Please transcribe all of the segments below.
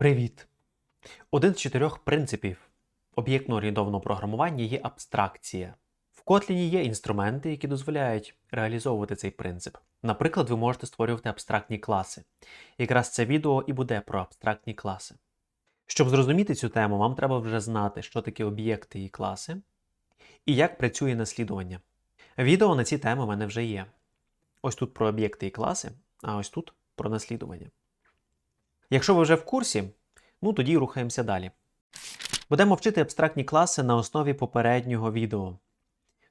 Привіт! Один з чотирьох принципів об'єктно орієнтованого програмування є абстракція. В Kotlin є інструменти, які дозволяють реалізовувати цей принцип. Наприклад, ви можете створювати абстрактні класи. Якраз це відео і буде про абстрактні класи. Щоб зрозуміти цю тему, вам треба вже знати, що таке об'єкти і класи, і як працює наслідування. Відео на ці теми в мене вже є. Ось тут про об'єкти і класи, а ось тут про наслідування. Якщо ви вже в курсі, ну тоді рухаємося далі. Будемо вчити абстрактні класи на основі попереднього відео.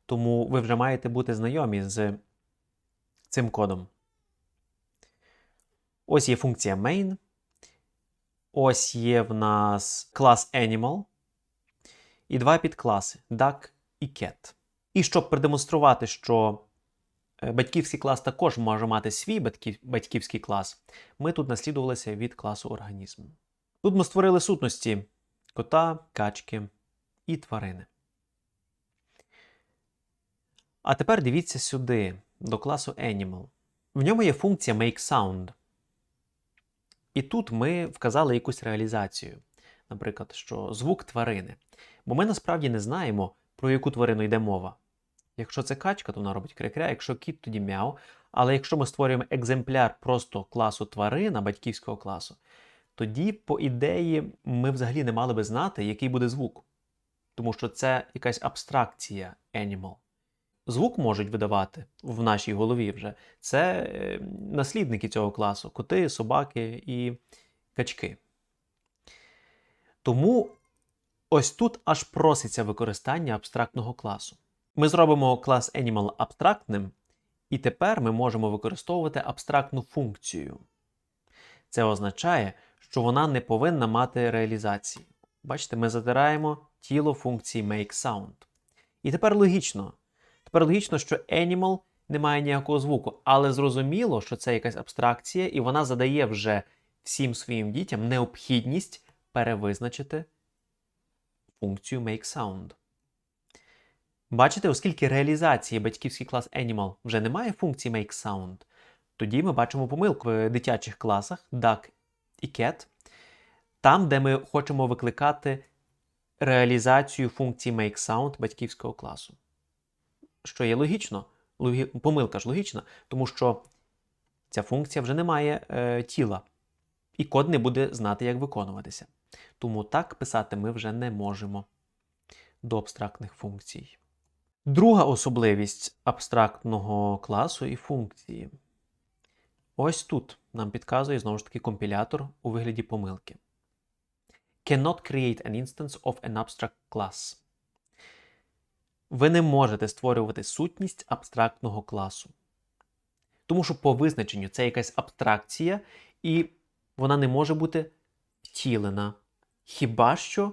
Тому ви вже маєте бути знайомі з цим кодом. Ось є функція main. Ось є в нас клас Animal. І два підкласи duck і cat. І щоб продемонструвати, що батьківський клас також може мати свій батьків- батьківський клас, ми тут наслідувалися від класу організм. Тут ми створили сутності кота, качки і тварини. А тепер дивіться сюди, до класу Animal. В ньому є функція MakeSound. І тут ми вказали якусь реалізацію. Наприклад, що звук тварини. Бо ми насправді не знаємо, про яку тварину йде мова. Якщо це качка, то вона робить крикря, якщо кіт, тоді мяу. Але якщо ми створюємо екземпляр просто класу тварина, батьківського класу, тоді, по ідеї, ми взагалі не мали би знати, який буде звук. Тому що це якась абстракція animal. Звук можуть видавати в нашій голові вже. Це е, наслідники цього класу: коти, собаки і качки. Тому ось тут аж проситься використання абстрактного класу. Ми зробимо клас Animal абстрактним, і тепер ми можемо використовувати абстрактну функцію. Це означає, що вона не повинна мати реалізації. Бачите, ми затираємо тіло функції MakeSound. І тепер логічно. Тепер логічно, що Animal не має ніякого звуку, але зрозуміло, що це якась абстракція, і вона задає вже всім своїм дітям необхідність перевизначити функцію MakeSound. Бачите, оскільки реалізації батьківський клас Animal вже не має функції MakeSound, тоді ми бачимо помилку в дитячих класах duck і cat, там, де ми хочемо викликати реалізацію функції MakeSound батьківського класу. Що є логічно, логі... помилка ж логічна, тому що ця функція вже не має е, тіла, і код не буде знати, як виконуватися. Тому так писати ми вже не можемо до абстрактних функцій. Друга особливість абстрактного класу і функції. Ось тут нам підказує знову ж таки компілятор у вигляді помилки. Cannot create an instance of an abstract class. Ви не можете створювати сутність абстрактного класу. Тому що по визначенню це якась абстракція, і вона не може бути втілена хіба що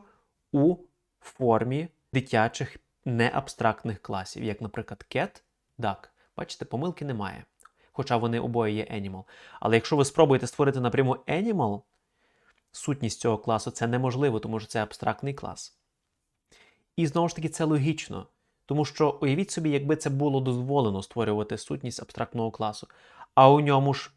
у формі дитячих неабстрактних класів, як, наприклад, cat, duck. Бачите, помилки немає. Хоча вони обоє є animal. Але якщо ви спробуєте створити напряму animal, сутність цього класу це неможливо, тому що це абстрактний клас. І знову ж таки, це логічно. Тому що уявіть собі, якби це було дозволено створювати сутність абстрактного класу, а у ньому ж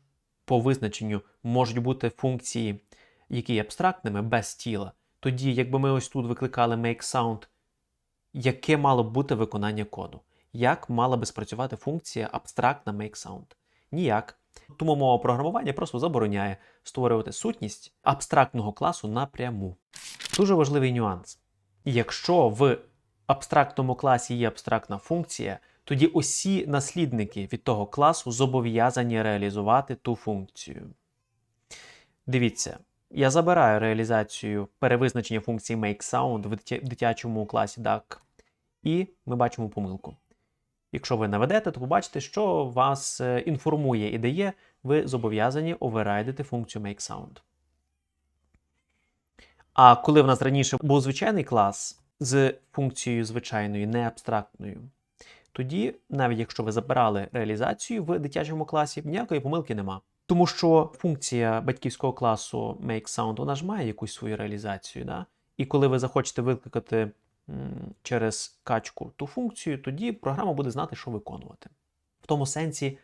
по визначенню можуть бути функції, які є абстрактними без тіла. Тоді, якби ми ось тут викликали MakeSound, яке мало бути виконання коду? Як мала би спрацювати функція абстрактна MakeSound? Ніяк. Тому мова програмування просто забороняє створювати сутність абстрактного класу напряму. Дуже важливий нюанс. Якщо в абстрактному класі є абстрактна функція, тоді усі наслідники від того класу зобов'язані реалізувати ту функцію. Дивіться, я забираю реалізацію перевизначення функції MakeSound в дитячому класі duck, і ми бачимо помилку. Якщо ви наведете, то побачите, що вас е, інформує IDE, ви зобов'язані оверрайдити функцію MakeSound. А коли в нас раніше був звичайний клас з функцією звичайною, не абстрактною, тоді, навіть якщо ви забирали реалізацію в дитячому класі, ніякої помилки нема. Тому що функція батьківського класу MakeSound, вона ж має якусь свою реалізацію. Да? І коли ви захочете викликати через качку ту функцію, тоді програма буде знати, що виконувати. В тому сенсі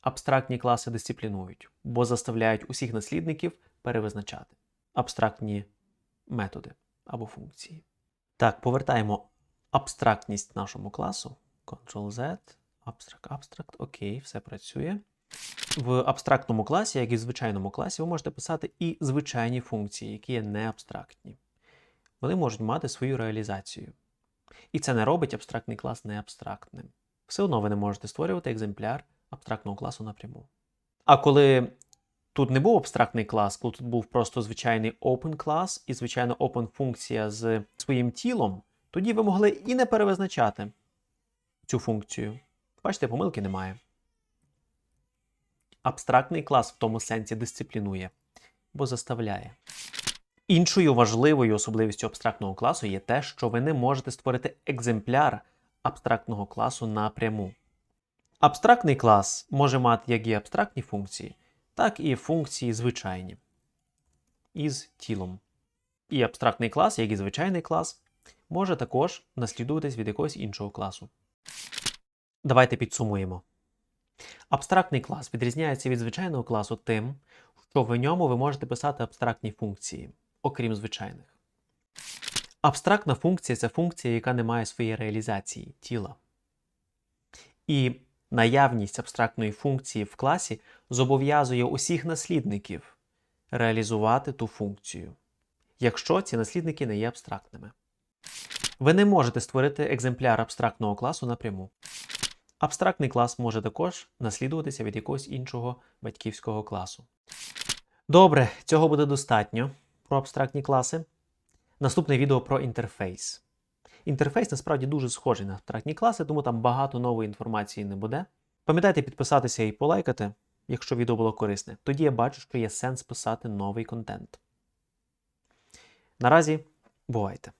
абстрактні класи дисциплінують, бо заставляють усіх наслідників перевизначати. абстрактні методи або функції. Так, повертаємо абстрактність нашому класу. Ctrl-Z, Abstract, Abstract, окей, все працює. В абстрактному класі, як і в звичайному класі, ви можете писати і звичайні функції, які є не абстрактні. Вони можуть мати свою реалізацію. І це не робить абстрактний клас неабстрактним. Все одно ви не можете створювати екземпляр абстрактного класу напряму. А коли тут не був абстрактний клас, коли тут був просто звичайний open клас і звичайно open функція з своїм тілом, тоді ви могли і не перевизначати цю функцію. Бачите, помилки немає. Абстрактний клас в тому сенсі дисциплінує, бо заставляє. Іншою важливою особливістю абстрактного класу є те, що ви не можете створити екземпляр абстрактного класу напряму. Абстрактний клас може мати як і абстрактні функції, так і функції звичайні із тілом. І абстрактний клас, як і звичайний клас, може також наслідуватись від якогось іншого класу. Давайте підсумуємо. Абстрактний клас відрізняється від звичайного класу тим, що в ньому ви можете писати абстрактні функції, окрім звичайних. Абстрактна функція це функція, яка не має своєї реалізації тіла. І наявність абстрактної функції в класі зобов'язує усіх наслідників реалізувати ту функцію, якщо ці наслідники не є абстрактними. Ви не можете створити екземпляр абстрактного класу напряму. Абстрактний клас може також наслідуватися від якогось іншого батьківського класу. Добре, цього буде достатньо про абстрактні класи. Наступне відео про інтерфейс. Інтерфейс насправді дуже схожий на абстрактні класи, тому там багато нової інформації не буде. Пам'ятайте підписатися і полайкати, якщо відео було корисне. Тоді я бачу, що є сенс писати новий контент. Наразі бувайте!